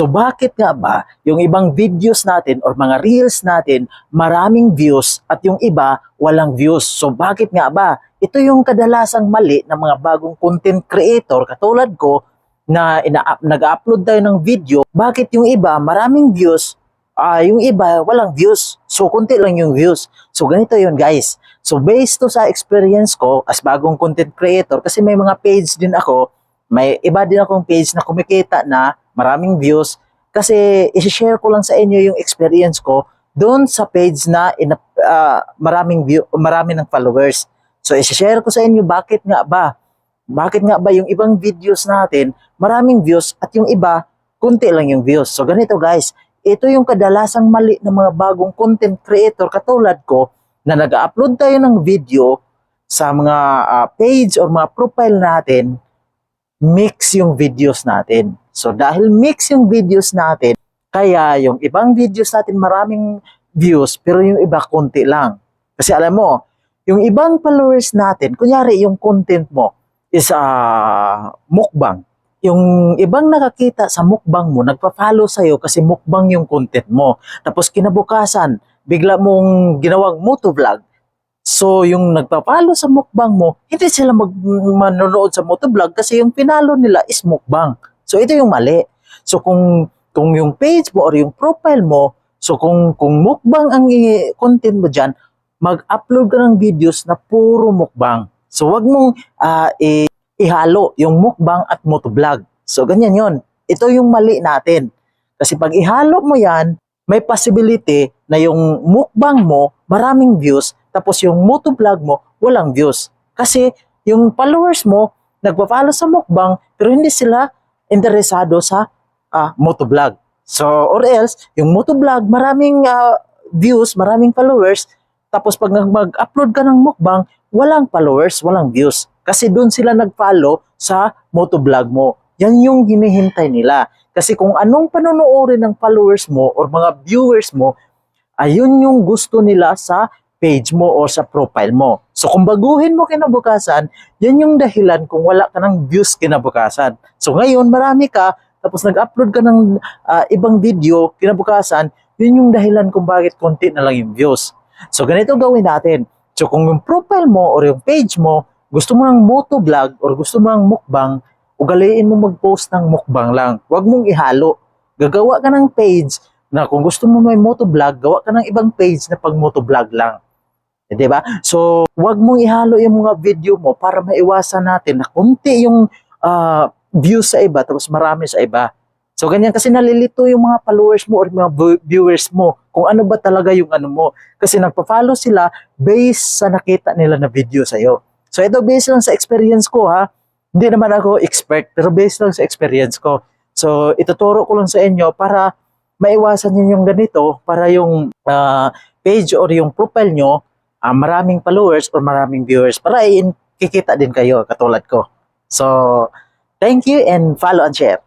So bakit nga ba yung ibang videos natin or mga reels natin maraming views at yung iba walang views? So bakit nga ba? Ito yung kadalasang mali ng mga bagong content creator katulad ko na nag-upload tayo ng video. Bakit yung iba maraming views, ah yung iba walang views? So konti lang yung views. So ganito yun guys. So based to sa experience ko as bagong content creator kasi may mga page din ako, may iba din akong page na kumikita na maraming views kasi i-share ko lang sa inyo yung experience ko doon sa page na ina, ah, maraming view, marami ng followers. So i-share ko sa inyo bakit nga ba? Bakit nga ba yung ibang videos natin maraming views at yung iba kunti lang yung views. So ganito guys, ito yung kadalasang mali ng mga bagong content creator katulad ko na nag-upload tayo ng video sa mga ah, page or mga profile natin mix yung videos natin. So dahil mix yung videos natin, kaya yung ibang videos natin maraming views pero yung iba konti lang. Kasi alam mo, yung ibang followers natin, kunyari yung content mo is ah, mukbang. Yung ibang nakakita sa mukbang mo, nagpa-follow sa'yo kasi mukbang yung content mo. Tapos kinabukasan, bigla mong ginawang motovlog. So, yung nagpa-follow sa mukbang mo, hindi sila mag manonood sa motovlog kasi yung pinalo nila is mukbang. So, ito yung mali. So, kung kung yung page mo or yung profile mo, so kung kung mukbang ang content mo diyan, mag-upload ka ng videos na puro mukbang. So, wag mong ah, i- ihalo yung mukbang at motovlog. So, ganyan yon. Ito yung mali natin. Kasi pag ihalo mo yan, may possibility na yung mukbang mo, maraming views, tapos yung motovlog mo, walang views. Kasi yung followers mo, nagpa-follow sa mukbang, pero hindi sila interesado sa ah, motovlog. So, or else, yung motovlog, maraming ah, views, maraming followers, tapos pag mag-upload ka ng mukbang, walang followers, walang views. Kasi doon sila nag-follow sa motovlog mo. Yan yung hinihintay nila. Kasi kung anong panonoodin ng followers mo or mga viewers mo, ayun yung gusto nila sa page mo or sa profile mo. So kung baguhin mo kinabukasan, yan yung dahilan kung wala ka ng views kinabukasan. So ngayon, marami ka, tapos nag-upload ka ng ah, ibang video kinabukasan, yun yung dahilan kung bakit konti na lang yung views. So ganito gawin natin. So kung yung profile mo or yung page mo, gusto mo ng motovlog or gusto mo ng mukbang, ugaliin mo mag-post ng mukbang lang. Huwag mong ihalo. Gagawa ka ng page na kung gusto mo may motovlog, gawa ka ng ibang page na pag motovlog lang. Eh, Di ba? So, huwag mong ihalo yung mga video mo para maiwasan natin na kunti yung ah, views sa iba tapos marami sa iba. So, ganyan kasi nalilito yung mga followers mo or mga viewers mo kung ano ba talaga yung ano mo. Kasi nagpa-follow sila based sa nakita nila na video sa'yo. So, ito based lang sa experience ko ha. Hindi naman ako expert, pero based lang sa experience ko. So, ituturo ko lang sa inyo para maiwasan nyo yung ganito, para yung ah, page or yung profile nyo, ah, maraming followers or maraming viewers, para in, kikita din kayo, katulad ko. So, thank you and follow and share.